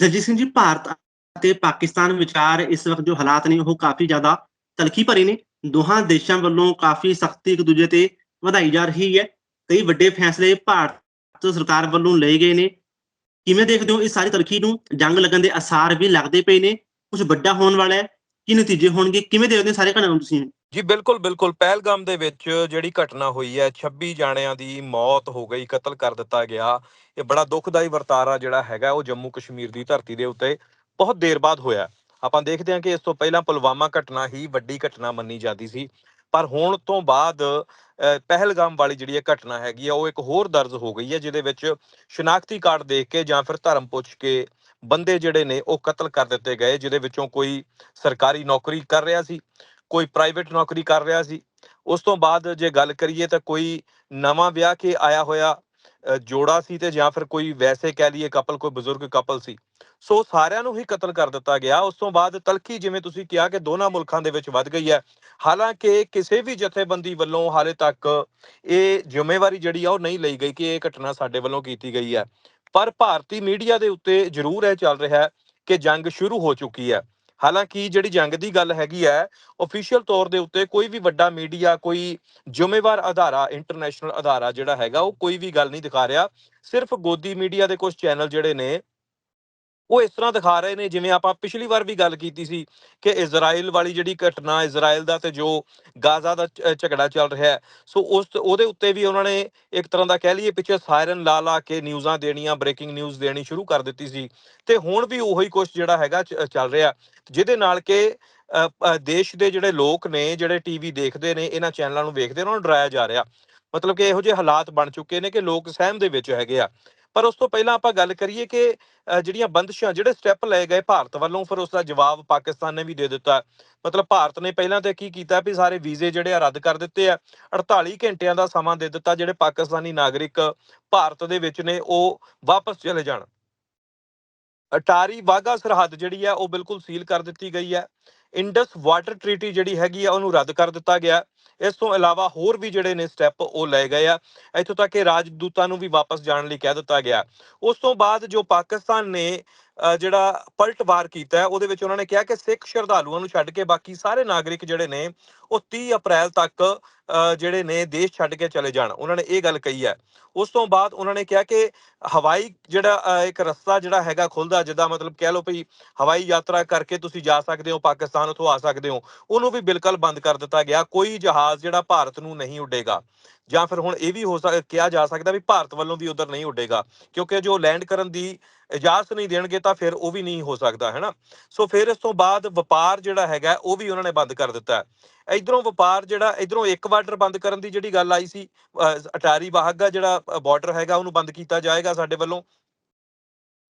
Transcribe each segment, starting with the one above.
ਜਗਜੀਤ ਸਿੰਘ ਜੀ, ਭਾਰਤ ਅਤੇ ਪਾਕਿਸਤਾਨ ਵਿਚਾਰ ਇਸ ਵਕਤ ਜੋ ਹਾਲਾਤ ਨੇ, ਉਹ ਕਾਫੀ ਜ਼ਿਆਦਾ ਤਲਖੀ ਭਰੇ ਨੇ। ਦੋਹਾਂ ਦੇਸ਼ਾਂ ਵੱਲੋਂ ਕਾਫੀ ਸਖਤੀ ਇੱਕ ਦੂਜੇ ਤੇ ਵਧਾਈ ਜਾ ਰਹੀ ਹੈ। ਕਈ ਵੱਡੇ ਫੈਸਲੇ ਭਾਰਤ ਸਰਕਾਰ ਵੱਲੋਂ ਲਏ ਗਏ ਨੇ। ਕਿਵੇਂ ਦੇਖਦੇ ਹੋ ਇਸ ਸਾਰੀ ਤਲਖੀ ਨੂੰ? ਜੰਗ ਲੱਗਣ ਦੇ ਅਸਾਰ ਵੀ ਲੱਗਦੇ ਪਏ ਨੇ। ਕੁਝ ਵੱਡਾ ਹੋਣ ਵਾਲਾ ਹੈ। ਕੀ ਨਤੀਜੇ ਹੋਣਗੇ? ਕਿਵੇਂ ਦੇਖਦੇ ਹੋ ਸਾਰੇ ਘਟਨਾ ਨੂੰ ਤੁਸੀਂ? ਜੀ, ਬਿਲਕੁਲ ਬਿਲਕੁਲ। ਪਹਿਲਗਾਮ ਦੇ ਵਿੱਚ ਜਿਹੜੀ ਘਟਨਾ ਹੋਈ ਹੈ 26 ਜਾਣਿਆਂ ਦੀ ਮੌਤ ਹੋ ਗਈ, ਕਤਲ ਕਰ ਦਿੱਤਾ ਗਿਆ। ਇਹ ਬੜਾ ਦੁਖਦਾਈ ਵਰਤਾਰਾ ਜਿਹੜਾ ਹੈਗਾ, ਉਹ ਜੰਮੂ ਕਸ਼ਮੀਰ ਦੀ ਧਰਤੀ ਦੇ ਉੱਤੇ ਬਹੁਤ ਦੇਰ ਬਾਅਦ ਹੋਇਆ। ਆਪਾਂ ਦੇਖਦੇ ਹਾਂ ਕਿ ਇਸ ਤੋਂ ਪਹਿਲਾਂ ਪੁਲਵਾਮਾ ਘਟਨਾ ਹੀ ਵੱਡੀ ਘਟਨਾ ਮੰਨੀ ਜਾਂਦੀ ਸੀ। ਪਰ ਹੁਣ ਤੋਂ ਬਾਅਦ ਪਹਿਲਗਾਮ ਵਾਲੀ ਜਿਹੜੀ ਇਹ ਘਟਨਾ ਹੈਗੀ ਆ, ਉਹ ਇੱਕ ਹੋਰ ਦਰਜ ਹੋ ਗਈ ਹੈ, ਜਿਹਦੇ ਵਿੱਚ ਸ਼ਨਾਖਤੀ ਕਾਰਡ ਦੇਖ ਕੇ ਜਾਂ ਫਿਰ ਧਰਮ ਪੁੱਛ ਕੇ ਬੰਦੇ ਜਿਹੜੇ ਨੇ ਉਹ ਕਤਲ ਕਰ ਦਿੱਤੇ ਗਏ, ਜਿਹਦੇ ਵਿੱਚੋਂ ਕੋਈ ਸਰਕਾਰੀ ਨੌਕਰੀ ਕਰ ਰਿਹਾ ਸੀ, ਕੋਈ ਪ੍ਰਾਈਵੇਟ ਨੌਕਰੀ ਕਰ ਰਿਹਾ ਸੀ। ਉਸ ਤੋਂ ਬਾਅਦ ਜੇ ਗੱਲ ਕਰੀਏ ਤਾਂ ਕੋਈ ਨਵਾਂ ਵਿਆਹ ਕੇ ਆਇਆ ਹੋਇਆ ਜੋੜਾ ਸੀ ਤੇ ਜਾਂ ਫਿਰ ਕੋਈ ਵੈਸੇ ਕਹਿ ਲਈਏ ਕਪਲ ਕੋਈ ਬਜ਼ੁਰਗ ਕਪਲ ਸੀ, ਸੋ ਸਾਰਿਆਂ ਨੂੰ ਹੀ ਕਤਲ ਕਰ ਦਿੱਤਾ ਗਿਆ। ਉਸ ਤੋਂ ਬਾਅਦ ਤਲਖੀ ਜਿਵੇਂ ਤੁਸੀਂ ਕਿਹਾ ਕਿ ਦੋਨਾਂ ਮੁਲਕਾਂ ਦੇ ਵਿੱਚ ਵੱਧ ਗਈ ਹੈ। ਹਾਲਾਂਕਿ ਕਿਸੇ ਵੀ ਜਥੇਬੰਦੀ ਵੱਲੋਂ ਹਾਲੇ ਤੱਕ ਇਹ ਜ਼ਿੰਮੇਵਾਰੀ ਜਿਹੜੀ ਆ ਉਹ ਨਹੀਂ ਲਈ ਗਈ ਕਿ ਇਹ ਘਟਨਾ ਸਾਡੇ ਵੱਲੋਂ ਕੀਤੀ ਗਈ ਹੈ। ਪਰ ਭਾਰਤੀ ਮੀਡੀਆ ਦੇ ਉੱਤੇ ਜ਼ਰੂਰ ਇਹ ਚੱਲ ਰਿਹਾ ਹੈ ਕਿ ਜੰਗ ਸ਼ੁਰੂ ਹੋ ਚੁੱਕੀ ਹੈ। ਹਾਲਾਂਕਿ ਜਿਹੜੀ ਜੰਗ ਦੀ ਗੱਲ ਹੈਗੀ ਹੈ ਅਫੀਸ਼ੀਅਲ ਤੌਰ ਦੇ ਉੱਤੇ ਕੋਈ ਵੀ ਵੱਡਾ ਮੀਡੀਆ, ਕੋਈ ਜ਼ਿੰਮੇਵਾਰ ਅਦਾਰਾ ਇੰਟਰਨੈਸ਼ਨਲ ਅਦਾਰਾ ਜਿਹੜਾ ਹੈਗਾ, ਉਹ ਕੋਈ ਵੀ ਗੱਲ ਨਹੀਂ ਦਿਖਾ ਰਿਹਾ। ਸਿਰਫ ਗੋਦੀ ਮੀਡੀਆ ਦੇ ਕੁਝ ਚੈਨਲ ਜਿਹੜੇ ਨੇ ਉਹ ਇਸ ਤਰ੍ਹਾਂ ਦਿਖਾ ਰਹੇ ਨੇ, ਜਿਵੇਂ ਆਪਾਂ ਪਿਛਲੀ ਵਾਰ ਵੀ ਗੱਲ ਕੀਤੀ ਸੀ ਕਿ ਇਜ਼ਰਾਈਲ ਵਾਲੀ ਜਿਹੜੀ ਘਟਨਾ ਇਜ਼ਰਾਈਲ ਦਾ ਤੇ ਜੋ ਗਾਜ਼ਾ ਦਾ ਝਗੜਾ ਚੱਲ ਰਿਹਾ ਹੈ। ਸੋ ਉਸ ਉਹਦੇ ਉੱਤੇ ਵੀ ਉਹਨਾਂ ਨੇ ਇੱਕ ਤਰ੍ਹਾਂ ਦਾ ਕਹਿ ਲਈਏ ਪਿੱਛੇ ਸਾਇਰਨ ਲਾ ਲਾ ਕੇ ਨਿਊਜ਼ਾਂ ਦੇਣੀਆਂ, ਬ੍ਰੇਕਿੰਗ ਨਿਊਜ਼ ਦੇਣੀ ਸ਼ੁਰੂ ਕਰ ਦਿੱਤੀ ਸੀ। ਤੇ ਹੁਣ ਵੀ ਉਹੀ ਕੁਝ ਜਿਹੜਾ ਹੈਗਾ ਚੱਲ ਰਿਹਾ। ਜਿਹਦੇ ਨਾਲ ਕਿ ਦੇਸ਼ ਦੇ ਜਿਹੜੇ ਲੋਕ ਨੇ, ਜਿਹੜੇ ਟੀਵੀ ਦੇਖਦੇ ਨੇ, ਇਹਨਾਂ ਚੈਨਲਾਂ ਨੂੰ ਵੇਖਦੇ ਉਹਨਾਂ ਨੂੰ ਡਰਾਇਆ ਜਾ ਰਿਹਾ। ਮਤਲਬ ਕਿ ਇਹੋ ਜਿਹੇ ਹਾਲਾਤ ਬਣ ਚੁੱਕੇ ਨੇ ਕਿ ਲੋਕ ਸਹਿਮ ਦੇ ਵਿੱਚ ਹੈਗੇ ਆ। ਪਰ ਉਸ ਤੋਂ ਪਹਿਲਾਂ ਆਪਾਂ ਗੱਲ ਕਰੀਏ ਕਿ ਜਿਹੜੀਆਂ ਬੰਦਸ਼ਾਂ, ਜਿਹੜੇ ਸਟੈਪ ਲਏ ਗਏ ਭਾਰਤ ਵੱਲੋਂ, ਫਿਰ ਉਸ ਦਾ ਜਵਾਬ ਪਾਕਿਸਤਾਨ ਨੇ ਵੀ ਦੇ ਦਿੱਤਾ। ਮਤਲਬ ਭਾਰਤ ਨੇ ਪਹਿਲਾਂ ਤੇ ਕੀ ਕੀਤਾ ਵੀ ਸਾਰੇ ਵੀਜ਼ੇ ਜਿਹੜੇ ਆ ਰੱਦ ਕਰ ਦਿੱਤੇ ਆ। 48 ਘੰਟਿਆਂ ਦਾ ਸਮਾਂ ਦੇ ਦਿੱਤਾ, ਜਿਹੜੇ ਪਾਕਿਸਤਾਨੀ ਨਾਗਰਿਕ ਭਾਰਤ ਦੇ ਵਿੱਚ ਨੇ, ਉਹ ਵਾਪਸ ਚਲੇ ਜਾਣ। ਅਟਾਰੀ ਵਾਗਾ ਸਰਹੱਦ ਜਿਹੜੀ ਆ, ਉਹ ਬਿਲਕੁਲ ਸੀਲ ਕਰ ਦਿੱਤੀ ਗਈ ਹੈ ਇੰਡਸ ਵਾਟਰ ਟ੍ਰੀਟੀ ਜਿਹੜੀ ਹੈਗੀ ਆ, ਉਹਨੂੰ ਰੱਦ ਕਰ ਦਿੱਤਾ ਗਿਆ। ਇਸ ਤੋਂ ਇਲਾਵਾ ਹੋਰ ਵੀ ਜਿਹੜੇ ਨੇ ਸਟੈਪ ਉਹ ਲਏ ਗਏ ਆ। ਇੱਥੋਂ ਤੱਕ ਕਿ ਰਾਜਦੂਤਾਂ ਨੂੰ ਵੀ ਵਾਪਸ ਜਾਣ ਲਈ ਕਹਿ ਦਿੱਤਾ ਗਿਆ। ਉਸ ਤੋਂ ਬਾਅਦ ਜੋ ਪਾਕਿਸਤਾਨ ਨੇ ਜਿਹੜਾ ਪਲਟਵਾਰ ਕੀਤਾ, ਉਹਦੇ ਵਿੱਚ ਉਹਨਾਂ ਨੇ ਕਿਹਾ ਕਿ ਸਿੱਖ ਸ਼ਰਧਾਲੂਆਂ ਨੂੰ ਛੱਡ ਕੇ ਬਾਕੀ ਸਾਰੇ ਨਾਗਰਿਕ ਜਿਹੜੇ ਨੇ, ਉਹ 30 ਅਪ੍ਰੈਲ ਤੱਕ ਜਿਹੜੇ ਨੇ ਦੇਸ਼ ਛੱਡ ਕੇ ਚਲੇ ਜਾਣ, ਉਹਨਾਂ ਨੇ ਇਹ ਗੱਲ ਕਹੀ ਹੈ। ਉਸ ਤੋਂ ਬਾਅਦ ਉਹਨਾਂ ਨੇ ਕਿਹਾ ਕਿ ਹਵਾਈ ਜਿਹੜਾ ਇੱਕ ਰਸਤਾ ਜਿਹੜਾ ਹੈਗਾ ਖੁੱਲਦਾ, ਜਿੱਦਾਂ ਮਤਲਬ ਕਹਿ ਲਓ ਭਈ ਹਵਾਈ ਯਾਤਰਾ ਕਰਕੇ ਤੁਸੀਂ ਜਾ ਸਕਦੇ ਹੋ, ਪਾਕਿਸਤਾਨ ਉਥੋਂ ਆ ਸਕਦੇ ਹੋ, ਉਹਨੂੰ ਵੀ ਬਿਲਕੁਲ ਬੰਦ ਕਰ ਦਿੱਤਾ ਗਿਆ, ਕੋਈ ਜਹਾਜ਼ ਜਿਹੜਾ ਭਾਰਤ ਨੂੰ ਨਹੀਂ ਉੱਡੇਗਾ। ਜਾਂ ਫਿਰ ਹੁਣ ਇਹ ਵੀ ਹੋ ਸਕਦਾ ਕਿਹਾ ਜਾ ਸਕਦਾ ਵੀ ਭਾਰਤ ਵੱਲੋਂ ਵੀ ਉਧਰ ਨਹੀਂ ਉੱਡੇਗਾ, ਕਿਉਂਕਿ ਜੋ ਲੈਂਡ ਕਰਨ ਦੀ ਇਜਾਜ਼ਤ ਨਹੀਂ ਦੇਣਗੇ ਤਾਂ ਫਿਰ ਉਹ ਵੀ ਨਹੀਂ ਹੋ ਸਕਦਾ ਹੈਨਾ ਸੋ ਫਿਰ ਇਸ ਤੋਂ ਬਾਅਦ ਵਪਾਰ ਜਿਹੜਾ ਹੈਗਾ, ਉਹ ਵੀ ਉਹਨਾਂ ਨੇ ਬੰਦ ਕਰ ਦਿੱਤਾ ਇਧਰੋਂ ਵਪਾਰ ਜਿਹੜਾ, ਇਧਰੋਂ ਇੱਕ ਬਾਰਡਰ ਬੰਦ ਕਰਨ ਦੀ ਜਿਹੜੀ ਗੱਲ ਆਈ ਸੀ ਅਟਾਰੀ ਵਾਹਗਾ ਜਿਹੜਾ ਬਾਰਡਰ ਹੈਗਾ, ਉਹਨੂੰ ਬੰਦ ਕੀਤਾ ਜਾਏਗਾ ਸਾਡੇ ਵੱਲੋਂ।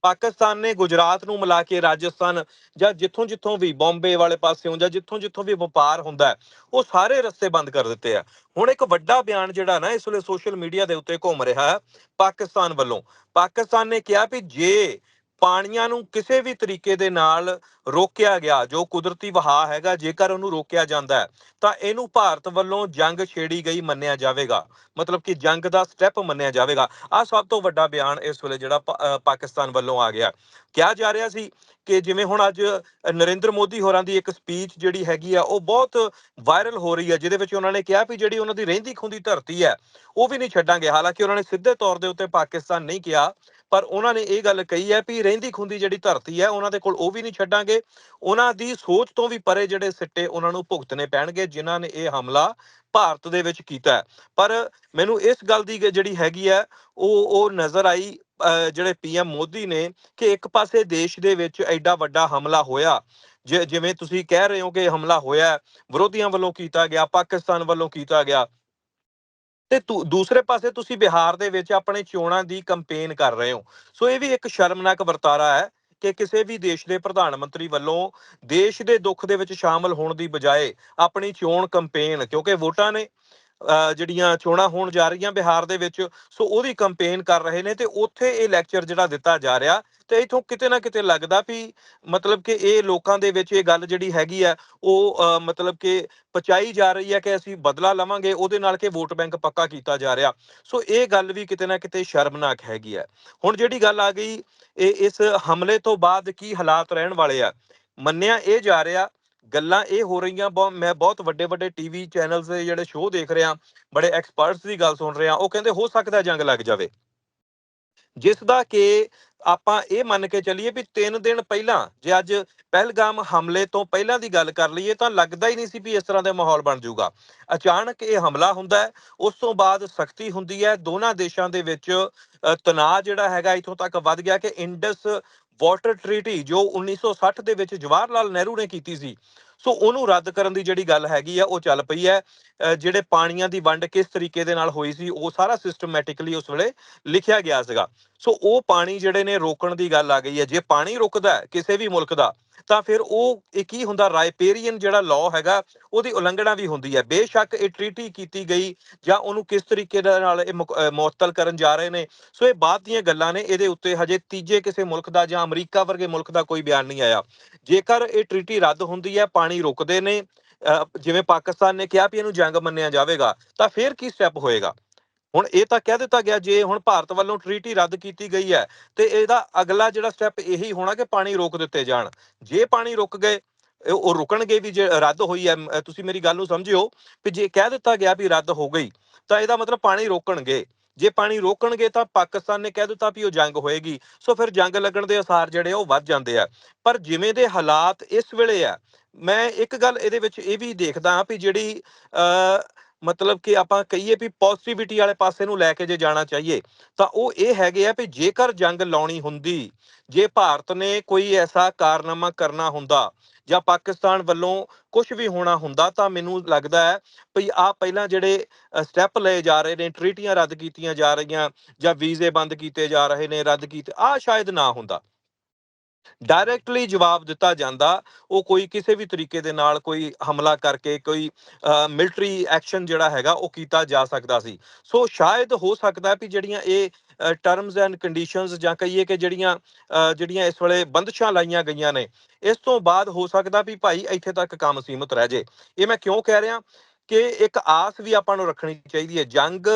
ਪਾਕਿਸਤਾਨ ਨੇ ਗੁਜਰਾਤ ਨੂੰ ਮਿਲਾ ਕੇ ਰਾਜਸਥਾਨ ਜਾਂ ਜਿੱਥੋਂ ਜਿੱਥੋਂ ਵੀ ਬੰਬੇ ਵਾਲੇ ਪਾਸਿਓਂ ਜਾਂ ਜਿੱਥੋਂ ਜਿੱਥੋਂ ਵੀ ਵਪਾਰ ਹੁੰਦਾ ਉਹ ਸਾਰੇ ਰਸਤੇ ਬੰਦ ਕਰ ਦਿੱਤੇ ਆ। ਹੁਣ ਇੱਕ ਵੱਡਾ ਬਿਆਨ ਜਿਹੜਾ ਨਾ, ਇਸ ਵੇਲੇ ਸੋਸ਼ਲ ਮੀਡੀਆ ਦੇ ਉੱਤੇ ਘੁੰਮ ਰਿਹਾ ਹੈ ਪਾਕਿਸਤਾਨ ਵੱਲੋਂ। ਪਾਕਿਸਤਾਨ ਨੇ ਕਿਹਾ ਵੀ ਜੇ ਪਾਣੀਆਂ ਨੂੰ ਕਿਸੇ ਵੀ ਤਰੀਕੇ ਦੇ ਨਾਲ ਰੋਕਿਆ ਗਿਆ, ਜੋ ਕੁਦਰਤੀ ਵਹਾਅ ਹੈਗਾ, ਜੇਕਰ ਉਹਨੂੰ ਰੋਕਿਆ ਜਾਂਦਾ ਹੈ, ਤਾਂ ਇਹਨੂੰ ਭਾਰਤ ਵੱਲੋਂ ਜੰਗ ਛੇੜੀ ਗਈ ਮੰਨਿਆ ਜਾਵੇਗਾ। ਮਤਲਬ ਕਿ ਜੰਗ ਦਾ ਸਟੈਪ ਮੰਨਿਆ ਜਾਵੇਗਾ। ਆ ਸਭ ਤੋਂ ਵੱਡਾ ਬਿਆਨ ਇਸ ਵੇਲੇ ਜਿਹੜਾ ਪਾਕਿਸਤਾਨ ਵੱਲੋਂ ਆ ਗਿਆ। ਕਿਹਾ ਜਾ ਰਿਹਾ ਸੀ ਕਿ ਜਿਵੇਂ ਹੁਣ ਅੱਜ ਨਰਿੰਦਰ ਮੋਦੀ ਹੋਰਾਂ ਦੀ ਇੱਕ ਸਪੀਚ ਜਿਹੜੀ ਹੈਗੀ ਆ, ਉਹ ਬਹੁਤ ਵਾਇਰਲ ਹੋ ਰਹੀ ਹੈ ਜਿਹਦੇ ਵਿੱਚ ਉਹਨਾਂ ਨੇ ਕਿਹਾ ਵੀ ਜਿਹੜੀ ਉਹਨਾਂ ਦੀ ਰਹਿੰਦੀ ਖੁੰਦੀ ਧਰਤੀ ਹੈ, ਉਹ ਵੀ ਨਹੀਂ ਛੱਡਾਂਗੇ। ਹਾਲਾਂਕਿ ਉਹਨਾਂ ਨੇ ਸਿੱਧੇ ਤੌਰ ਦੇ ਉੱਤੇ ਪਾਕਿਸਤਾਨ ਨਹੀਂ ਕਿਹਾ ਪਰ ਉਹਨਾਂ ਨੇ ਇਹ ਗੱਲ ਕਹੀ ਹੈ ਵੀ ਰਹਿੰਦੀ ਖੁੰਦੀ ਜਿਹੜੀ ਧਰਤੀ ਹੈ, ਉਹਨਾਂ ਦੇ ਕੋਲ ਉਹ ਵੀ ਨਹੀਂ ਛੱਡਾਂਗੇ। ਉਹਨਾਂ ਦੀ ਸੋਚ ਤੋਂ ਵੀ ਪਰੇ ਜਿਹੜੇ ਸਿੱਟੇ ਉਹਨਾਂ ਨੂੰ ਭੁਗਤਣੇ ਪੈਣਗੇ, ਜਿਨ੍ਹਾਂ ਨੇ ਇਹ ਹਮਲਾ ਭਾਰਤ ਦੇ ਵਿੱਚ ਕੀਤਾ ਪਰ ਮੈਨੂੰ ਇਸ ਗੱਲ ਦੀ ਜਿਹੜੀ ਹੈਗੀ ਹੈ, ਉਹ ਉਹ ਨਜ਼ਰ ਆਈ ਜਿਹੜੇ ਪੀਐਮ ਮੋਦੀ ਨੇ ਕਿ ਇੱਕ ਪਾਸੇ ਦੇਸ਼ ਦੇ ਵਿੱਚ ਐਡਾ ਵੱਡਾ ਹਮਲਾ ਹੋਇਆ ਜਿਵੇਂ ਤੁਸੀਂ ਕਹਿ ਰਹੇ ਹੋ ਕਿ ਹਮਲਾ ਹੋਇਆ, ਵਿਰੋਧੀਆਂ ਵੱਲੋਂ ਕੀਤਾ ਗਿਆ, ਪਾਕਿਸਤਾਨ ਵੱਲੋਂ ਕੀਤਾ ਗਿਆ। ਤੇ ਦੂਸਰੇ ਪਾਸੇ ਤੁਸੀਂ ਬਿਹਾਰ ਦੇ ਵਿੱਚ ਆਪਣੇ ਚੋਣਾਂ ਦੀ ਕੈਂਪੇਨ ਕਰ ਰਹੇ ਹੋ। ਸੋ ਇਹ ਵੀ ਇੱਕ ਸ਼ਰਮਨਾਕ ਵਰਤਾਰਾ ਹੈ ਕਿ ਕਿਸੇ ਵੀ ਦੇਸ਼ ਦੇ ਪ੍ਰਧਾਨ ਮੰਤਰੀ ਵੱਲੋਂ ਦੇਸ਼ ਦੇ ਦੁੱਖ ਦੇ ਵਿੱਚ ਸ਼ਾਮਲ ਹੋਣ ਦੀ ਬਜਾਏ ਆਪਣੀ ਚੋਣ ਕੈਂਪੇਨ ਕਿਉਂਕਿ ਵੋਟਾਂ ਨੇ ਜਿਹੜੀਆਂ ਚੋਣਾਂ ਹੋਣ ਜਾ ਰਹੀਆਂ ਬਿਹਾਰ ਦੇ ਵਿੱਚ, ਸੋ ਉਹਦੀ ਕੰਪੇਨ ਕਰ ਰਹੇ ਨੇ ਤੇ ਉੱਥੇ ਇਹ ਲੈਕਚਰ ਜਿਹੜਾ ਦਿੱਤਾ ਜਾ ਰਿਹਾ ਤੇ ਇਥੋਂ ਕਿਤੇ ਨਾ ਕਿਤੇ ਲੱਗਦਾ ਵੀ ਮਤਲਬ ਕਿ ਇਹ ਲੋਕਾਂ ਦੇ ਵਿੱਚ ਇਹ ਗੱਲ ਜਿਹੜੀ ਹੈਗੀ ਆ, ਉਹ ਮਤਲਬ ਕਿ ਪਚਾਈ ਜਾ ਰਹੀ ਹੈ ਕਿ ਅਸੀਂ ਬਦਲਾ ਲਵਾਂਗੇ, ਉਹਦੇ ਨਾਲ ਕਿ ਵੋਟ ਬੈਂਕ ਪੱਕਾ ਕੀਤਾ ਜਾ ਰਿਹਾ। ਸੋ ਇਹ ਗੱਲ ਵੀ ਕਿਤੇ ਨਾ ਕਿਤੇ ਸ਼ਰਮਨਾਕ ਹੈਗੀ ਹੈ ਹੁਣ ਜਿਹੜੀ ਗੱਲ ਆ ਗਈ, ਇਹ ਇਸ ਹਮਲੇ ਤੋਂ ਬਾਅਦ ਕੀ ਹਾਲਾਤ ਰਹਿਣ ਵਾਲੇ ਆ? ਮੰਨਿਆ ਇਹ ਜਾ ਰਿਹਾ ਗੱਲਾਂ ਇਹ ਹੋ ਰਹੀਆਂ, ਬਹੁ- ਮੈਂ ਬਹੁਤ ਵੱਡੇ ਵੱਡੇ ਟੀਵੀ ਚੈਨਲਸ ਦੇ ਜਿਹੜੇ ਸ਼ੋਅ ਦੇਖ ਰਿਹਾ, ਬੜੇ ਐਕਸਪਰਟਸ ਦੀ ਗੱਲ ਸੁਣ ਰਿਹਾ, ਉਹ ਕਹਿੰਦੇ ਹੋ ਸਕਦਾ ਜੰਗ ਲੱਗ ਜਾਵੇ। ਜਿਸ ਦਾ ਕਿ ਆਪਾਂ ਇਹ ਮੰਨ ਕੇ ਚੱਲੀਏ ਵੀ 3 ਦਿਨ ਪਹਿਲਾਂ, ਜੇ ਅੱਜ ਪਹਿਲਗਾਮ ਹਮਲੇ ਤੋਂ ਪਹਿਲਾਂ ਦੀ ਗੱਲ ਕਰ ਲਈਏ, ਤਾਂ ਲੱਗਦਾ ਹੀ ਨਹੀਂ ਸੀ ਵੀ ਇਸ ਤਰ੍ਹਾਂ ਦਾ ਮਾਹੌਲ ਬਣ ਜਾਊਗਾ। ਅਚਾਨਕ ਇਹ ਹਮਲਾ ਹੁੰਦਾ ਹੈ, ਉਸ ਤੋਂ ਬਾਅਦ ਸਖਤੀ ਹੁੰਦੀ ਹੈ, ਦੋਨਾਂ ਦੇਸ਼ਾਂ ਦੇ ਵਿੱਚ ਤਣਾਅ ਜਿਹੜਾ ਹੈਗਾ ਇਥੋਂ ਤੱਕ ਵੱਧ ਗਿਆ ਕਿ ਇੰਡਸ ਵਾਟਰ ਟ੍ਰੀਟੀ ਜੋ 1960 ਦੇ ਵਿੱਚ ਜਵਾਹਰ ਲਾਲ ਨਹਿਰੂ ਨੇ ਕੀਤੀ ਸੀ ਸੋ ਉਹਨੂੰ ਰੱਦ ਕਰਨ ਦੀ ਜਿਹੜੀ ਗੱਲ ਹੈਗੀ ਆ ਉਹ ਚੱਲ ਪਈ ਹੈ। ਅ, ਜਿਹੜੇ ਪਾਣੀਆਂ ਦੀ ਵੰਡ ਕਿਸ ਤਰੀਕੇ ਦੇ ਨਾਲ ਹੋਈ ਸੀ ਉਹ ਸਾਰਾ ਸਿਸਟਮੈਟਿਕਲੀ ਉਸ ਵੇਲੇ ਲਿਖਿਆ ਗਿਆ ਸੀਗਾ। ਸੋ ਉਹ ਪਾਣੀ ਜਿਹੜੇ ਨੇ ਰੋਕਣ ਦੀ ਗੱਲ ਆ ਗਈ ਹੈ। ਜੇ ਪਾਣੀ ਰੁਕਦਾ ਕਿਸੇ ਵੀ ਮੁਲਕ ਦਾ ਤਾਂ ਫਿਰ ਉਹ, ਇਹ ਕੀ ਹੁੰਦਾ, ਰਾਇਪੇਰੀਅਨ ਜਿਹੜਾ ਲਾਅ ਹੈਗਾ, ਉਹਦੀ ਉਲੰਘਣਾ ਵੀ ਹੁੰਦੀ ਹੈ। ਬੇਸ਼ੱਕ ਇਹ ਟ੍ਰੀਟੀ ਕੀਤੀ ਗਈ ਜਾਂ ਉਹਨੂੰ ਕਿਸ ਤਰੀਕੇ ਦੇ ਨਾਲ ਇਹ ਮੁਕ- ਮੁਅੱਤਲ ਕਰਨ ਜਾ ਰਹੇ ਨੇ। ਸੋ ਇਹ ਬਾਅਦ ਦੀਆਂ ਗੱਲਾਂ ਨੇ, ਇਹਦੇ ਉੱਤੇ ਹਜੇ ਤੀਜੇ ਕਿਸੇ ਮੁਲਕ ਦਾ ਜਾਂ ਅਮਰੀਕਾ ਵਰਗੇ ਮੁਲਕ ਦਾ ਕੋਈ ਬਿਆਨ ਨਹੀਂ ਆਇਆ। ਜੇਕਰ ਇਹ ਟ੍ਰੀਟੀ ਰੱਦ ਹੁੰਦੀ ਹੈ, ਪਾਣੀ ਰੁਕਦੇ ਨੇ, ਅਹ ਜਿਵੇਂ ਪਾਕਿਸਤਾਨ ਨੇ ਕਿਹਾ ਵੀ ਇਹਨੂੰ ਜੰਗ ਮੰਨਿਆ ਜਾਵੇਗਾ, ਤਾਂ ਫਿਰ ਕੀ ਸਟੈਪ ਹੋਏਗਾ? ਹੁਣ ਇਹ ਤਾਂ ਕਹਿ ਦਿੱਤਾ ਗਿਆ ਜੇ ਹੁਣ ਭਾਰਤ ਵੱਲੋਂ ਟ੍ਰੀਟੀ ਰੱਦ ਕੀਤੀ ਗਈ ਹੈ, ਤੇ ਇਹਦਾ ਅਗਲਾ ਜਿਹੜਾ ਸਟੈਪ ਇਹੀ ਹੋਣਾ ਕਿ ਪਾਣੀ ਰੋਕ ਦਿੱਤੇ ਜਾਣ। ਜੇ ਪਾਣੀ ਰੁਕ ਗਏ ਉਹ ਰੁਕਣਗੇ ਵੀ ਜੇ ਰੱਦ ਹੋਈ ਹੈ ਤੁਸੀਂ ਮੇਰੀ ਗੱਲ ਨੂੰ ਸਮਝਿਓ ਵੀ ਜੇ ਕਹਿ ਦਿੱਤਾ ਗਿਆ ਵੀ ਰੱਦ ਹੋ ਗਈ, ਤਾਂ ਇਹਦਾ ਮਤਲਬ ਪਾਣੀ ਰੋਕਣਗੇ। ਜੇ ਪਾਣੀ ਰੋਕਣਗੇ ਤਾਂ ਪਾਕਿਸਤਾਨ ਨੇ ਕਹਿ ਦਿੱਤਾ ਵੀ ਉਹ ਜੰਗ ਹੋਏਗੀ, ਸੋ ਫਿਰ ਜੰਗ ਲੱਗਣ ਦੇ ਅਸਾਰ ਜਿਹੜੇ ਆ ਉਹ ਵੱਧ ਜਾਂਦੇ ਆ। ਪਰ ਜਿਵੇਂ ਦੇ ਹਾਲਾਤ ਇਸ ਵੇਲੇ ਆ, ਮੈਂ ਇੱਕ ਗੱਲ ਇਹਦੇ ਵਿੱਚ ਇਹ ਵੀ ਦੇਖਦਾ ਹਾਂ ਵੀ ਜਿਹੜੀ ਅ ਮਤਲਬ ਕਿ ਆਪਾਂ ਕਹੀਏ ਵੀ ਪੋਜ਼ਿਟਿਵਿਟੀ ਵਾਲੇ ਪਾਸੇ ਨੂੰ ਲੈ ਕੇ ਜੇ ਜਾਣਾ ਚਾਹੀਏ, ਤਾਂ ਉਹ ਇਹ ਹੈਗੇ ਆ ਵੀ ਜੇਕਰ ਜੰਗ ਲਾਉਣੀ ਹੁੰਦੀ, ਜੇ ਭਾਰਤ ਨੇ ਕੋਈ ਐਸਾ ਕਾਰਨਾਮਾ ਕਰਨਾ ਹੁੰਦਾ ਜਾਂ ਪਾਕਿਸਤਾਨ ਵੱਲੋਂ ਕੁਝ ਵੀ ਹੋਣਾ ਹੁੰਦਾ, ਤਾਂ ਮੈਨੂੰ ਲੱਗਦਾ ਹੈ ਵੀ ਆ ਪਹਿਲਾਂ ਜਿਹੜੇ ਸਟੈਪ ਲਏ ਜਾ ਰਹੇ ਨੇ ਟ੍ਰੀਟੀਆਂ ਰੱਦ ਕੀਤੀਆਂ ਜਾ ਰਹੀਆਂ ਜਾਂ ਵੀਜ਼ੇ ਬੰਦ ਕੀਤੇ ਜਾ ਰਹੇ ਨੇ, ਰੱਦ ਕੀਤੇ ਆ ਸ਼ਾਇਦ ਨਾ ਹੁੰਦਾ। ਡਾਇਰੈਕਟਲੀ ਜਵਾਬ ਦਿੱਤਾ ਜਾਂਦਾ ਉਹ ਕੋਈ ਕਿਸੇ ਵੀ ਤਰੀਕੇ ਦੇ ਨਾਲ ਕੋਈ ਹਮਲਾ ਕਰਕੇ ਕੋਈ ਮਿਲਟਰੀ ਐਕਸ਼ਨ ਜਿਹੜਾ ਹੈਗਾ ਉਹ ਕੀਤਾ ਜਾ ਸਕਦਾ ਸੀ। ਸੋ ਸ਼ਾਇਦ ਹੋ ਸਕਦਾ ਵੀ ਜਿਹੜੀਆਂ ਇਹ ਟਰਮਸ ਐਂਡ ਕੰਡੀਸ਼ਨਸ ਜਾਂ ਕਹੀਏ ਕਿ ਜਿਹੜੀਆਂ ਅ, ਜਿਹੜੀਆਂ ਇਸ ਵੇਲੇ ਬੰਦਸ਼ਾਂ ਲਾਈਆਂ ਗਈਆਂ ਨੇ ਇਸ ਤੋਂ ਬਾਅਦ ਹੋ ਸਕਦਾ ਵੀ ਭਾਈ ਇੱਥੇ ਤੱਕ ਕੰਮ ਸੀਮਤ ਰਹਿ ਜੇ। ਇਹ ਮੈਂ ਕਿਉਂ ਕਹਿ ਰਿਹਾ ਕਿ ਇੱਕ ਆਸ ਵੀ ਆਪਾਂ ਨੂੰ ਰੱਖਣੀ ਚਾਹੀਦੀ ਹੈ। ਜੰਗ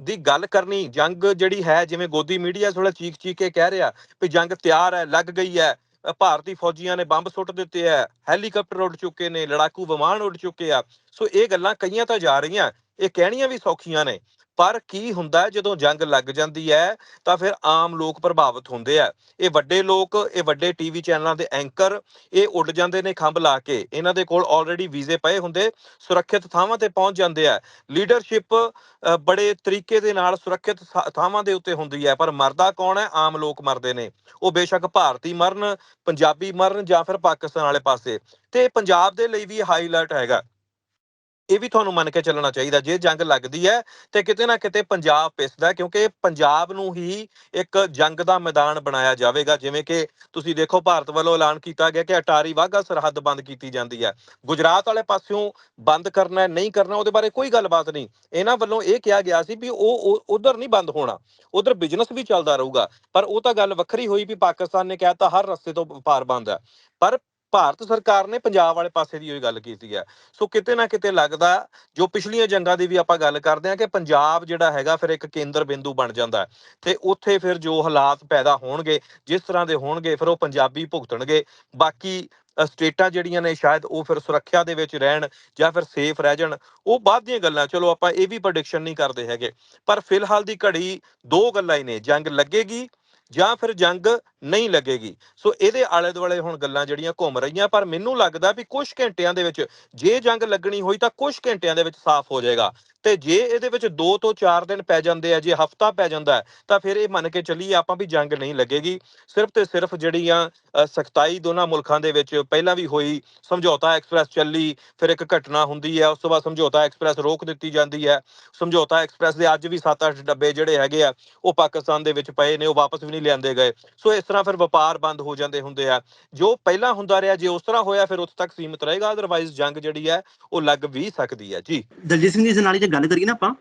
ਦੀ ਗੱਲ ਕਰਨੀ, ਜੰਗ ਜਿਹੜੀ ਹੈ, ਜਿਵੇਂ ਗੋਦੀ ਮੀਡੀਆ ਥੋੜਾ ਚੀਕ ਚੀਕ ਕੇ ਕਹਿ ਰਿਹਾ ਵੀ ਜੰਗ ਤਿਆਰ ਹੈ, ਲੱਗ ਗਈ ਹੈ ਭਾਰਤੀ ਫੌਜੀਆਂ ਨੇ ਬੰਬ ਸੁੱਟ ਦਿੱਤੇ ਆ ਹੈਲੀਕਾਪਟਰ ਉੱਡ ਚੁੱਕੇ ਨੇ, ਲੜਾਕੂ ਵਿਮਾਨ ਉੱਡ ਚੁੱਕੇ ਆ। ਸੋ ਇਹ ਗੱਲਾਂ ਕਈਆਂ ਤਾਂ ਜਾ ਰਹੀਆਂ, ਇਹ ਕਹਿਣੀਆਂ ਵੀ ਸੌਖੀਆਂ ਨੇ। ਪਰ ਕੀ ਹੁੰਦਾ ਜਦੋਂ ਜੰਗ ਲੱਗ ਜਾਂਦੀ ਹੈ, ਤਾਂ ਫਿਰ ਆਮ ਲੋਕ ਪ੍ਰਭਾਵਿਤ ਹੁੰਦੇ ਆ। ਇਹ ਵੱਡੇ ਲੋਕ, ਇਹ ਵੱਡੇ ਟੀਵੀ ਚੈਨਲਾਂ ਦੇ ਐਂਕਰ, ਇਹ ਉੱਡ ਜਾਂਦੇ ਨੇ ਖੰਭ ਲਾ ਕੇ। ਇਹਨਾਂ ਦੇ ਕੋਲ ਆਲਰੇਡੀ ਵੀਜ਼ੇ ਪਏ ਹੁੰਦੇ, ਸੁਰੱਖਿਅਤ ਥਾਵਾਂ ਤੇ ਪਹੁੰਚ ਜਾਂਦੇ ਆ। ਲੀਡਰਸ਼ਿਪ ਬੜੇ ਤਰੀਕੇ ਦੇ ਨਾਲ ਸੁਰੱਖਿਅਤ ਥਾ- ਥਾਵਾਂ ਦੇ ਉੱਤੇ ਹੁੰਦੀ ਹੈ, ਪਰ ਮਰਦਾ ਕੌਣ ਹੈ? ਆਮ ਲੋਕ ਮਰਦੇ ਨੇ। ਉਹ ਬੇਸ਼ੱਕ ਭਾਰਤੀ ਮਰਨ, ਪੰਜਾਬੀ ਮਰਨ ਜਾਂ ਫਿਰ ਪਾਕਿਸਤਾਨ ਵਾਲੇ ਪਾਸੇ। ਤੇ ਪੰਜਾਬ ਦੇ ਲਈ ਵੀ ਹਾਈ ਅਲਰਟ ਹੈਗਾ। ਇਹ ਵੀ ਤੁਹਾਨੂੰ ਮੰਨ ਕੇ ਚੱਲਣਾ ਚਾਹੀਦਾ, ਜੇ ਜੰਗ ਲੱਗਦੀ ਹੈ ਤੇ ਕਿਤੇ ਨਾ ਕਿਤੇ ਪੰਜਾਬ ਪਿਸਦਾ ਕਿਉਂਕਿ ਪੰਜਾਬ ਨੂੰ ਹੀ ਇੱਕ ਜੰਗ ਦਾ ਮੈਦਾਨ ਬਣਾਇਆ ਜਾਵੇਗਾ, ਜਿਵੇਂ ਕਿ ਤੁਸੀਂ ਦੇਖੋ ਭਾਰਤ ਵੱਲੋਂ ਐਲਾਨ ਕੀਤਾ ਗਿਆ ਕਿ ਅਟਾਰੀ ਵਾਹਗਾ ਸਰਹੱਦ ਬੰਦ ਕੀਤੀ ਜਾਂਦੀ ਹੈ। ਗੁਜਰਾਤ ਵਾਲੇ ਪਾਸਿਓਂ ਬੰਦ ਕਰਨਾ ਨਹੀਂ ਕਰਨਾ, ਉਹਦੇ ਬਾਰੇ ਕੋਈ ਗੱਲਬਾਤ ਨਹੀਂ। ਇਹਨਾਂ ਵੱਲੋਂ ਇਹ ਕਿਹਾ ਗਿਆ ਸੀ ਵੀ ਉਹ ਉਧਰ ਨਹੀਂ ਬੰਦ ਹੋਣਾ, ਉਧਰ ਬਿਜ਼ਨਸ ਵੀ ਚੱਲਦਾ ਰਹੂਗਾ। ਪਰ ਉਹ ਤਾਂ ਗੱਲ ਵੱਖਰੀ ਹੋਈ ਵੀ ਪਾਕਿਸਤਾਨ ਨੇ ਕਹਿਤਾ ਹਰ ਰਸਤੇ ਤੋਂ ਵਪਾਰ ਬੰਦ ਹੈ। ਪਰ ਭਾਰਤ ਸਰਕਾਰ ਨੇ ਪੰਜਾਬ ਵਾਲੇ ਪਾਸੇ ਦੀ ਉਹੀ ਗੱਲ ਕੀਤੀ ਹੈ। ਸੋ ਕਿਤੇ ਨਾ ਕਿਤੇ ਲੱਗਦਾ, ਜੋ ਪਿਛਲੀਆਂ ਜੰਗਾਂ ਦੀ ਵੀ ਆਪਾਂ ਗੱਲ ਕਰਦੇ ਹਾਂ ਕਿ ਪੰਜਾਬ ਜਿਹੜਾ ਹੈਗਾ ਫਿਰ ਇੱਕ ਕੇਂਦਰ ਬਿੰਦੂ ਬਣ ਜਾਂਦਾ ਹੈ। ਤੇ ਉੱਥੇ ਫਿਰ ਜੋ ਹਾਲਾਤ ਪੈਦਾ ਹੋਣਗੇ, ਜਿਸ ਤਰ੍ਹਾਂ ਦੇ ਹੋਣਗੇ, ਫਿਰ ਉਹ ਪੰਜਾਬੀ ਭੁਗਤਣਗੇ। ਬਾਕੀ ਸਟੇਟਾਂ ਜਿਹੜੀਆਂ ਨੇ ਸ਼ਾਇਦ ਉਹ ਫਿਰ ਸੁਰੱਖਿਆ ਦੇ ਵਿੱਚ ਰਹਿਣ ਜਾਂ ਫਿਰ ਸੇਫ ਰਹਿ ਜਾਣ, ਉਹ ਬਾਅਦ ਦੀਆਂ ਗੱਲਾਂ। ਚਲੋ ਆਪਾਂ ਇਹ ਵੀ ਪ੍ਰੈਡਿਕਸ਼ਨ ਨਹੀਂ ਕਰਦੇ ਹੈਗੇ। ਪਰ ਫਿਲਹਾਲ ਦੀ ਘੜੀ ਦੋ ਗੱਲਾਂ ਹੀ ਨੇ। ਜੰਗ ਲੱਗੇਗੀ ਜਾਂ ਫਿਰ ਜੰਗ ਨਹੀਂ ਲੱਗੇਗੀ। ਸੋ ਇਹਦੇ ਆਲੇ ਦੁਆਲੇ ਹੁਣ ਗੱਲਾਂ ਜਿਹੜੀਆਂ ਘੁੰਮ ਰਹੀਆਂ, ਪਰ ਮੈਨੂੰ ਲੱਗਦਾ ਵੀ ਕੁਝ ਘੰਟਿਆਂ ਦੇ ਵਿੱਚ ਜੇ ਜੰਗ ਲੱਗਣੀ ਹੋਈ ਤਾਂ ਕੁਝ ਘੰਟਿਆਂ ਦੇ ਵਿੱਚ ਸਾਫ਼ ਹੋ ਜਾਏਗਾ। ਤੇ ਜੇ ਇਹਦੇ ਵਿੱਚ 2 ਤੋਂ 4 ਦਿਨ ਪੈ ਜਾਂਦੇ ਆ ਜੇ ਹਫਤਾ ਪੈ ਜਾਂਦਾ ਤਾਂ ਫਿਰ ਇਹ ਮੰਨ ਕੇ ਚੱਲੀਏ ਆਪਾਂ ਵੀ ਜੰਗ ਨਹੀਂ ਲੱਗੇਗੀ। ਸਿਰਫ ਤੇ ਸਿਰਫ ਜਿਹੜੀਆਂ ਅ, ਸਖਤਾਈ ਦੋਨਾਂ ਮੁਲਕਾਂ ਦੇ ਵਿੱਚ ਪਹਿਲਾਂ ਵੀ ਹੋਈ ਸਮਝੌਤਾ ਐਕਸਪ੍ਰੈਸ ਚੱਲੀ ਫਿਰ ਇੱਕ ਘਟਨਾ ਹੁੰਦੀ ਹੈ ਉਸ ਤੋਂ ਬਾਅਦ ਸਮਝੌਤਾ ਐਕਸਪ੍ਰੈਸ ਰੋਕ ਦਿੱਤੀ ਜਾਂਦੀ ਹੈ। ਸਮਝੌਤਾ ਐਕਸਪ੍ਰੈਸ ਦੇ ਅੱਜ ਵੀ 7-8 ਡੱਬੇ ਜਿਹੜੇ ਹੈਗੇ ਆ ਉਹ ਪਾਕਿਸਤਾਨ ਦੇ ਵਿੱਚ ਪਏ ਨੇ ਉਹ ਵਾਪਸ ਵੀ ਨਹੀਂ ਲਿਆਂਦੇ ਗਏ। ਸੋ ਇਸ ਤਰ੍ਹਾਂ ਫਿਰ ਵਪਾਰ ਬੰਦ ਹੋ ਜਾਂਦੇ ਹੁੰਦੇ ਆ। ਜੋ ਪਹਿਲਾਂ ਹੁੰਦਾ ਰਿਹਾ ਜੇ ਉਸ ਤਰ੍ਹਾਂ ਹੋਇਆ ਫਿਰ ਉੱਥੇ ਤੱਕ ਸੀਮਿਤ ਰਹੇਗਾ ਅਦਰਵਾਈਜ਼ ਜੰਗ ਜਿਹੜੀ ਹੈ ਉਹ ਲੱਗ ਵੀ ਸਕਦੀ ਹੈ। ਜੀ। ਦਲਜੀਤ ਸਿੰਘ ਜੀ ਨਾਲ ਜੇ ਗੱਲ ਕਰੀਏ ਨਾ ਆਪਾਂ,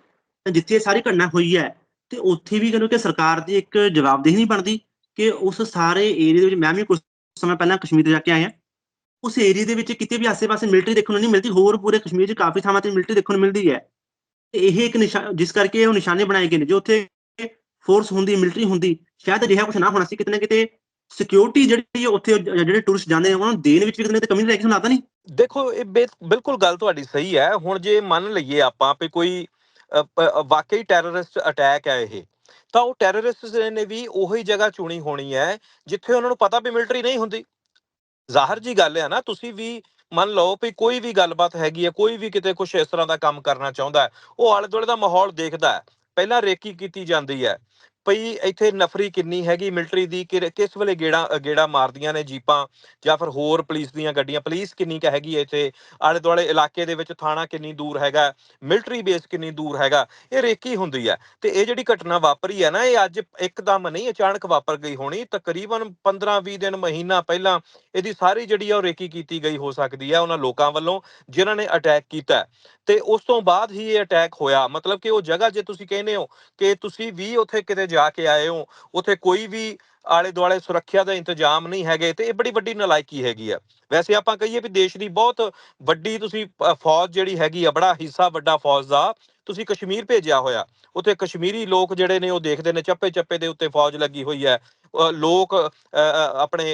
ਤਾਂ ਜਿੱਥੇ ਇਹ ਸਾਰੀ ਘਟਨਾ ਹੋਈ ਹੈ, ਤੇ ਉੱਥੇ ਵੀ ਕਹਿੰਦੇ ਕਿ ਸਰਕਾਰ ਦੀ ਇੱਕ ਜਵਾਬਦੇਹੀ ਨਹੀਂ ਬਣਦੀ ਕਿ ਉਸ ਸਾਰੇ ਏਰੀਆ ਦੇ ਵਿੱਚ, ਮੈਂ ਵੀ ਕੁਝ ਸਮਾਂ ਪਹਿਲਾਂ ਕਸ਼ਮੀਰ ਜਾ ਕੇ ਆਇਆ। ਉਸ ਏਰੀਆ ਦੇ ਵਿੱਚ ਕਿਤੇ ਵੀ ਆਸੇ-ਪਾਸੇ ਮਿਲਟਰੀ ਦੇਖਣ ਨੂੰ ਨਹੀਂ ਮਿਲਦੀ, ਹੋਰ ਪੂਰੇ ਕਸ਼ਮੀਰ 'ਚ ਕਾਫੀ ਥਾਵਾਂ ਤੇ ਮਿਲਟਰੀ ਦੇਖਣ ਨੂੰ ਮਿਲਦੀ ਹੈ। ਤੇ ਇਹ ਇੱਕ ਨਿਸ਼ਾਨ ਜਿਸ ਕਰਕੇ ਉਹ ਨਿਸ਼ਾਨੇ ਬਣਾਏ ਗਏ ਨੇ, ਜੋ ਉੱਥੇ ਫੋਰਸ ਹੁੰਦੀ ਮਿਲਟਰੀ ਹੁੰਦੀ, ਸ਼ਾਇਦ ਅਜਿਹਾ ਕੁਝ ਨਾ ਹੋਣਾ ਸੀ, ਕਿਤੇ ਨਾ ਕਿਤੇ ਸਿਕਿਉਰਿਟੀ ਜਿਹੜੀ ਉੱਥੇ ਜਿਹੜੇ ਟੂਰਿਸਟ ਜਾਂਦੇ ਨੇ ਉਹਨਾਂ ਨੂੰ ਦੇਣ ਵਿੱਚ ਵੀ ਕਿਤੇ ਕਮੀ ਨਹੀਂ ਰਹਿ ਗਈ ਨਹੀਂ? ਦੇਖੋ, ਇਹ ਬਿਲਕੁਲ ਗੱਲ ਤੁਹਾਡੀ ਸਹੀ ਹੈ। ਹੁਣ ਜੇ ਮੰਨ ਲਈਏ ਆਪਾਂ ਵੀ ਕੋਈ ਵਾਕਈ ਟੈਰਰਿਸਟ ਅਟੈਕ ਹੈ ਇਹ, ਤਾਂ ਉਹ ਟੈਰਰਿਸਟ ਨੇ ਵੀ ਉਹੀ ਜਗ੍ਹਾ ਚੁਣੀ ਹੋਣੀ ਹੈ, ਜਿੱਥੇ ਉਹਨਾਂ ਨੂੰ ਪਤਾ ਵੀ ਮਿਲਟਰੀ ਨਹੀਂ ਹੁੰਦੀ। ਜ਼ਾਹਰ ਜੀ ਗੱਲ ਹੈ ਨਾ, ਤੁਸੀਂ ਵੀ ਮੰਨ ਲਓ ਵੀ ਕੋਈ ਵੀ ਗੱਲਬਾਤ ਹੈਗੀ ਹੈ, ਕੋਈ ਵੀ ਕਿਤੇ ਕੁਝ ਇਸ ਤਰ੍ਹਾਂ ਦਾ ਕੰਮ ਕਰਨਾ ਚਾਹੁੰਦਾ ਹੈ, ਉਹ ਆਲੇ ਦੁਆਲੇ ਦਾ ਮਾਹੌਲ ਦੇਖਦਾ ਹੈ। ਪਹਿਲਾਂ ਰੇਕੀ ਕੀਤੀ ਜਾਂਦੀ ਹੈ। ਭਈ ਇੱਥੇ ਨਫਰੀ ਕਿੰਨੀ ਹੈਗੀ ਮਿਲਟਰੀ ਦੀ? ਕਿ- ਕਿਸ ਵੇਲੇ ਗੇੜਾ ਗੇੜਾ ਮਾਰਦੀਆਂ ਨੇ ਜੀਪਾਂ ਜਾਂ ਫਿਰ ਹੋਰ ਪੁਲਿਸ ਦੀਆਂ ਗੱਡੀਆਂ? ਪੁਲਿਸ ਕਿੰਨੀ ਕੁ ਹੈਗੀ ਇੱਥੇ? ਆਲੇ ਦੁਆਲੇ ਇਲਾਕੇ ਦੇ ਵਿੱਚ ਥਾਣਾ ਕਿੰਨੀ ਦੂਰ ਹੈਗਾ? ਮਿਲਟਰੀ ਬੇਸ ਕਿੰਨੀ ਦੂਰ ਹੈਗਾ? ਇਹ ਰੇਕੀ ਹੁੰਦੀ ਹੈ? ਤੇ ਇਹ ਜਿਹੜੀ ਘਟਨਾ ਵਾਪਰੀ ਹੈ ਨਾ, ਇਹ ਅੱਜ ਇੱਕਦਮ ਨਹੀਂ, ਅਚਾਨਕ ਵਾਪਰ ਗਈ ਹੋਣੀ। ਤਕਰੀਬਨ 15-20 ਦਿਨ ਮਹੀਨਾ ਪਹਿਲਾਂ ਇਹਦੀ ਸਾਰੀ ਜਿਹੜੀ ਆ ਉਹ ਰੇਕੀ ਕੀਤੀ ਗਈ ਹੋ ਸਕਦੀ ਹੈ ਉਹਨਾਂ ਲੋਕਾਂ ਵੱਲੋਂ, ਜਿਨ੍ਹਾਂ ਨੇ ਅਟੈਕ ਕੀਤਾ ਤੇ ਉਸ ਤੋਂ ਬਾਅਦ ਹੀ ਇਹ ਅਟੈਕ ਹੋਇਆ। ਮਤਲਬ ਕਿ ਉਹ ਜਗ੍ਹਾ ਜੇ ਤੁਸੀਂ ਕਹਿੰਦੇ ਹੋ ਕਿ ਤੁਸੀਂ ਵੀ ਉੱਥੇ ਕਿਤੇ ਜਾ ਕੇ ਆਏ ਹੋ ਉੱਥੇ ਕੋਈ ਵੀ ਆਲੇ ਦੁਆਲੇ ਸੁਰੱਖਿਆ ਦਾ ਇੰਤਜ਼ਾਮ ਨਹੀਂ ਹੈਗੇ ਤੇ ਇਹ ਬੜੀ ਵੱਡੀ ਨਲਾਇਕੀ ਹੈਗੀ ਆ। ਵੈਸੇ ਆਪਾਂ ਕਹੀਏ ਵੀ ਦੇਸ਼ ਦੀ ਬਹੁਤ ਵੱਡੀ ਤੁਸੀਂ ਅ, ਫੌਜ ਜਿਹੜੀ ਹੈਗੀ ਆ ਬੜਾ ਹਿੱਸਾ ਵੱਡਾ ਫੌਜ ਦਾ ਤੁਸੀਂ ਕਸ਼ਮੀਰ ਭੇਜਿਆ ਹੋਇਆ ਉੱਥੇ ਕਸ਼ਮੀਰੀ ਲੋਕ ਜਿਹੜੇ ਨੇ ਉਹ ਦੇਖਦੇ ਨੇ ਚੱਪੇ ਚੱਪੇ ਦੇ ਉੱਤੇ ਫੌਜ ਲੱਗੀ ਹੋਈ ਹੈ। ਲੋਕ ਅ, ਆਪਣੇ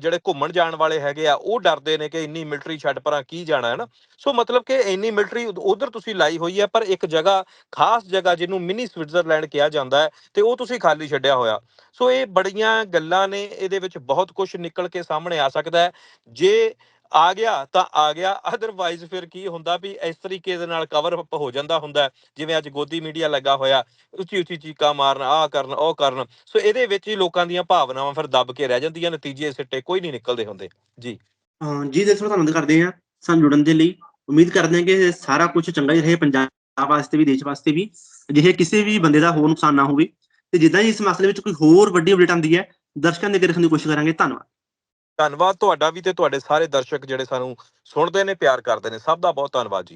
ਜਿਹੜੇ ਘੁੰਮਣ ਜਾਣ ਵਾਲੇ ਹੈਗੇ ਆ ਉਹ ਡਰਦੇ ਨੇ ਕਿ ਇੰਨੀ ਮਿਲਟਰੀ ਛੱਡ ਪਰਾਂ ਕੀ ਜਾਣਾ ਹੈ ਨਾ? ਸੋ ਮਤਲਬ ਕਿ ਇੰਨੀ ਮਿਲਟਰੀ ਉਧਰ ਤੁਸੀਂ ਲਾਈ ਹੋਈ ਹੈ ਪਰ ਇੱਕ ਜਗ੍ਹਾ ਖਾਸ ਜਗ੍ਹਾ ਜਿਹਨੂੰ ਮਿਨੀ ਸਵਿਟਜ਼ਰਲੈਂਡ ਕਿਹਾ ਜਾਂਦਾ ਹੈ ਤੇ ਉਹ ਤੁਸੀਂ ਖਾਲੀ ਛੱਡਿਆ ਹੋਇਆ। ਸੋ ਇਹ ਬੜੀਆਂ ਗੱਲਾਂ ਨੇ ਇਹਦੇ ਵਿੱਚ ਬਹੁਤ ਕੁਝ ਨਿਕਲ ਕੇ ਸਾਹਮਣੇ ਆ ਸਕਦਾ ਹੈ। ਜੇ ਆ ਗਿਆ, ਤਾਂ ਆ ਗਿਆ। ਅਦਰਵਾਈਜ਼ ਫਿਰ ਕੀ ਹੁੰਦਾ ਵੀ ਇਸ ਤਰੀਕੇ ਦੇ ਨਾਲ ਕਵਰ ਅਪ ਹੋ ਜਾਂਦਾ ਹੁੰਦਾ ਜਿਵੇਂ ਅੱਜ ਗੋਦੀ ਮੀਡੀਆ ਲੱਗਾ ਹੋਇਆ, ਉੱਚੀ ਉੱਚੀ ਚੀਕਾਂ ਮਾਰਨ, ਆਹ ਕਰਨ, ਉਹ ਕਰਨ। ਸੋ ਇਹਦੇ ਵਿੱਚ ਹੀ ਲੋਕਾਂ ਦੀਆਂ ਭਾਵਨਾਵਾਂ ਫਿਰ ਦੱਬ ਕੇ ਰਹਿ ਜਾਂਦੀਆਂ, ਨਤੀਜੇ ਸਿੱਟੇ ਕੋਈ ਨਹੀਂ ਨਿਕਲਦੇ ਹੁੰਦੇ। ਜੀ। ਜੀ ਦੇ ਧੰਨਵਾਦ ਕਰਦੇ ਹਾਂ। ਸਾਨੂੰ ਜੁੜਨ ਦੇ ਲਈ ਉਮੀਦ ਕਰਦੇ ਹਾਂ ਕਿ ਸਾਰਾ ਕੁਝ ਚੰਗਾ ਹੀ ਰਹੇ ਪੰਜਾਬ ਵਾਸਤੇ ਵੀ, ਦੇਸ਼ ਵਾਸਤੇ ਵੀ। ਅਜਿਹੇ ਕਿਸੇ ਵੀ ਬੰਦੇ ਦਾ ਹੋਰ ਨੁਕਸਾਨ ਨਾ ਹੋਵੇ। ਤੇ ਜਿੱਦਾਂ ਹੀ ਇਸ ਮਸਲੇ ਵਿੱਚ ਕੋਈ ਹੋਰ ਵੱਡੀ ਅਪਡੇਟ ਆਉਂਦੀ ਹੈ, ਦਰਸ਼ਕਾਂ ਦੇ ਅੱਗੇ ਰੱਖਣ ਦੀ ਕੋਸ਼ਿਸ਼ ਕਰਾਂਗੇ। ਧੰਨਵਾਦ। ਧੰਨਵਾਦ ਤੁਹਾਡਾ ਵੀ ਤੇ ਤੁਹਾਡੇ ਸਾਰੇ ਦਰਸ਼ਕ ਜਿਹੜੇ ਸਾਨੂੰ ਸੁਣਦੇ ਨੇ, ਪਿਆਰ ਕਰਦੇ ਨੇ। ਸਭ ਦਾ ਬਹੁਤ ਧੰਨਵਾਦ ਜੀ।